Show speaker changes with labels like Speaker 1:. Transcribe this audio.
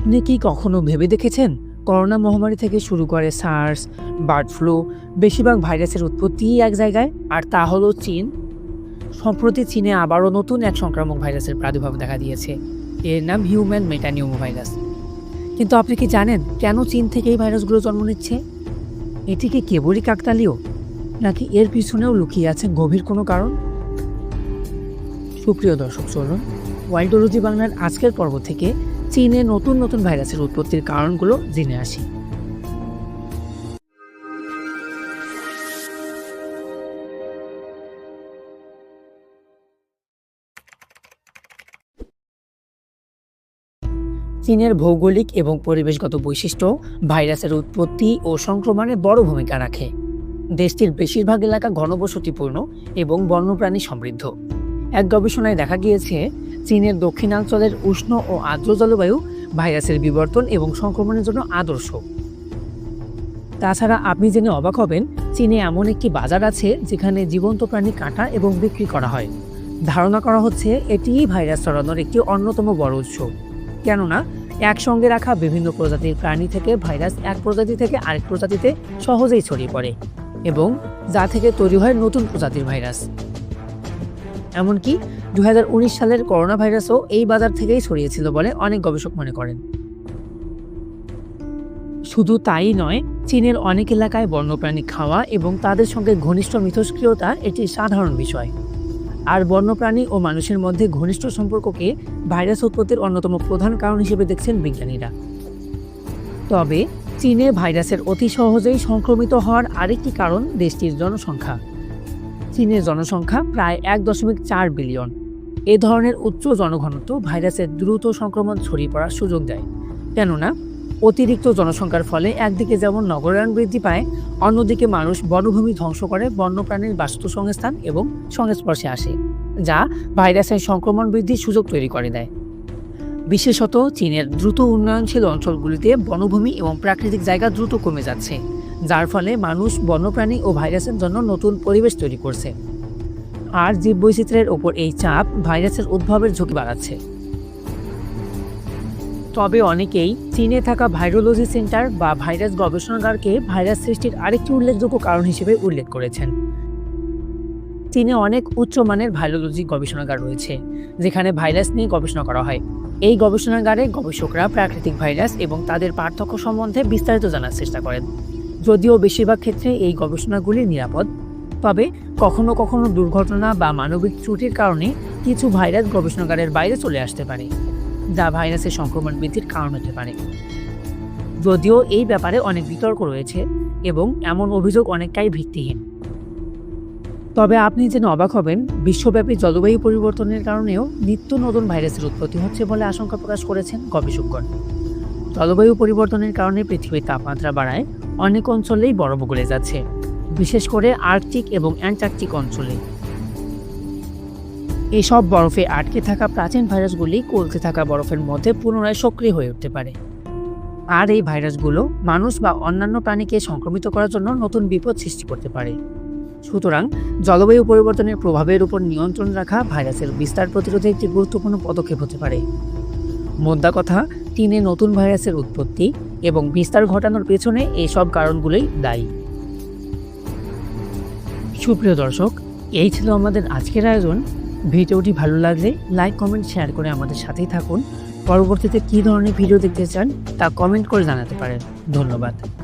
Speaker 1: আপনি কি কখনো ভেবে দেখেছেন করোনা মহামারী থেকে শুরু করে সার্স, বার্ড ফ্লু, বেশিরভাগ ভাইরাসের উৎপত্তি এক জায়গায়, আর তা হলো চীন? সম্প্রতি চীনে আবারও নতুন এক সংক্রামক ভাইরাসের প্রাদুর্ভাব দেখা দিয়েছে। এর নাম হিউম্যান মেটানিউমো ভাইরাস কিন্তু আপনি কি জানেন কেন চীন থেকে এই ভাইরাসগুলো জন্ম নিচ্ছে? এটি কি কেবলই কাকতালীয়, নাকি এর পিছনেও লুকিয়ে আছে গভীর কোনো কারণ? সুপ্রিয় দর্শক, চলুন ওয়াইল্ডোলজি বাংলার আজকের পর্ব থেকে চীনে নতুন নতুন ভাইরাসের উৎপত্তির কারণগুলো জেনে আসি। চীনের ভৌগোলিক এবং পরিবেশগত বৈশিষ্ট্য ভাইরাসের উৎপত্তি ও সংক্রমণে বড় ভূমিকা রাখে। দেশটির বেশিরভাগ এলাকা ঘনবসতিপূর্ণ এবং বন্যপ্রাণী সমৃদ্ধ। এক গবেষণায় দেখা গিয়েছে চীনের দক্ষিণাঞ্চলের উষ্ণ ও আর্দ্র জলবায়ু ভাইরাসের বিবর্তন এবং সংক্রমণের জন্য আদর্শ। তাছাড়া আপনি জেনে অবাক হবেন, চীনে এমন একটি বাজার আছে যেখানে জীবন্ত প্রাণী কাটা এবং বিক্রি করা হয়। ধারণা করা হচ্ছে এটিই ভাইরাস ছড়ানোর একটি অন্যতম বড় উৎস। কেননা, একসঙ্গে রাখা বিভিন্ন প্রজাতির প্রাণী থেকে ভাইরাস এক প্রজাতি থেকে আরেক প্রজাতিতে সহজেই ছড়িয়ে পড়ে এবং যা থেকে তৈরি হয় নতুন প্রজাতির ভাইরাস। এমনকি দু হাজার উনিশ সালের করোনা ভাইরাসও এই বাজার থেকেই ছড়িয়েছিল বলে অনেক গবেষক মনে করেন। শুধু তাই নয়, চীনের অনেক এলাকায় বন্যপ্রাণী খাওয়া এবং তাদের সঙ্গে ঘনিষ্ঠ মিথস্ক্রিয়তা এটি সাধারণ বিষয়। আর বন্যপ্রাণী ও মানুষের মধ্যে ঘনিষ্ঠ সম্পর্ককে ভাইরাস উৎপত্তির অন্যতম প্রধান কারণ হিসেবে দেখছেন বিজ্ঞানীরা। তবে চীনে ভাইরাসের অতি সহজেই সংক্রমিত হওয়ার আরেকটি কারণ দেশটির জনসংখ্যা। চীনের জনসংখ্যা প্রায় এক দশমিক চার বিলিয়ন। এ ধরনের উচ্চ জনঘনত্ব ভাইরাসের দ্রুত সংক্রমণ ছড়িয়ে পড়ার সুযোগ দেয়। কেননা, অতিরিক্ত জনসংখ্যার ফলে একদিকে যেমন নগরায়ণ বৃদ্ধি পায়, অন্যদিকে মানুষ বনভূমি ধ্বংস করে বন্যপ্রাণীর বাস্তুসংস্থান এবং সংস্পর্শে আসে, যা ভাইরাসের সংক্রমণ বৃদ্ধির সুযোগ তৈরি করে দেয়। বিশেষত চীনের দ্রুত উন্নয়নশীল অঞ্চলগুলিতে বনভূমি এবং প্রাকৃতিক জায়গা দ্রুত কমে যাচ্ছে। যার ফলে মানুষ, বন্যপ্রাণী ও ভাইরাসের জন্য নতুন পরিবেশ তৈরি করছে। আর জীববৈচিত্র্যের ওপর এই চাপ ভাইরাসের উদ্ভবের ঝুঁকি বাড়াচ্ছে। তবে অনেকেই চীনে থাকা ভাইরোলজি সেন্টার বা ভাইরাস গবেষণাগারকে ভাইরাস সৃষ্টির আরেকটি উল্লেখযোগ্য কারণ হিসেবে উল্লেখ করেছেন। চীনে অনেক উচ্চমানের ভাইরোলজি গবেষণাগার রয়েছে, যেখানে ভাইরাস নিয়ে গবেষণা করা হয়। এই গবেষণাগারে গবেষকরা প্রাকৃতিক ভাইরাস এবং তাদের পার্থক্য সম্বন্ধে বিস্তারিত জানার চেষ্টা করেন। যদিও বেশিরভাগ ক্ষেত্রে এই গবেষণাগুলি নিরাপদ, তবে কখনো কখনো দুর্ঘটনা বা মানবিক ত্রুটির কারণে কিছু ভাইরাস গবেষণাগারের বাইরে চলে আসতে পারে, যা ভাইরাসের সংক্রমণ বৃদ্ধির কারণ হতে পারে। যদিও এই ব্যাপারে অনেক বিতর্ক রয়েছে এবং এমন অভিযোগ অনেকটাই ভিত্তিহীন। তবে আপনি যেন অবাক হবেন, বিশ্বব্যাপী জলবায়ু পরিবর্তনের কারণেও নিত্য নতুন ভাইরাসের উৎপত্তি হচ্ছে বলে আশঙ্কা প্রকাশ করেছেন গবেষকগণ। জলবায়ু পরিবর্তনের কারণে পৃথিবীর তাপমাত্রা বাড়ায় অনেক অঞ্চলেই বরফ গলে যাচ্ছে, বিশেষ করে আর্কটিক এবং অ্যান্টার্কটিক অঞ্চলে। এসব বরফে আটকে থাকা প্রাচীন ভাইরাসগুলি কলতে থাকা বরফের মধ্যে পুনরায় সক্রিয় হয়ে উঠতে পারে। আর এই ভাইরাসগুলো মানুষ বা অন্যান্য প্রাণীকে সংক্রমিত করার জন্য নতুন বিপদ সৃষ্টি করতে পারে। সুতরাং জলবায়ু পরিবর্তনের প্রভাবের উপর নিয়ন্ত্রণ রাখা ভাইরাসের বিস্তার প্রতিরোধে একটি গুরুত্বপূর্ণ পদক্ষেপ হতে পারে। মোদ্দা কথা, চীনে নতুন ভাইরাসের উৎপত্তি এবং বিস্তার ঘটানোর পেছনে এসব কারণগুলোই দায়ী। সুপ্রিয় দর্শক, এই ছিল আমাদের আজকের আয়োজন। ভিডিওটি ভালো লাগলে লাইক, কমেন্ট, শেয়ার করে আমাদের সাথেই থাকুন। পরবর্তীতে কী ধরনের ভিডিও দেখতে চান তা কমেন্ট করে জানাতে পারেন। ধন্যবাদ।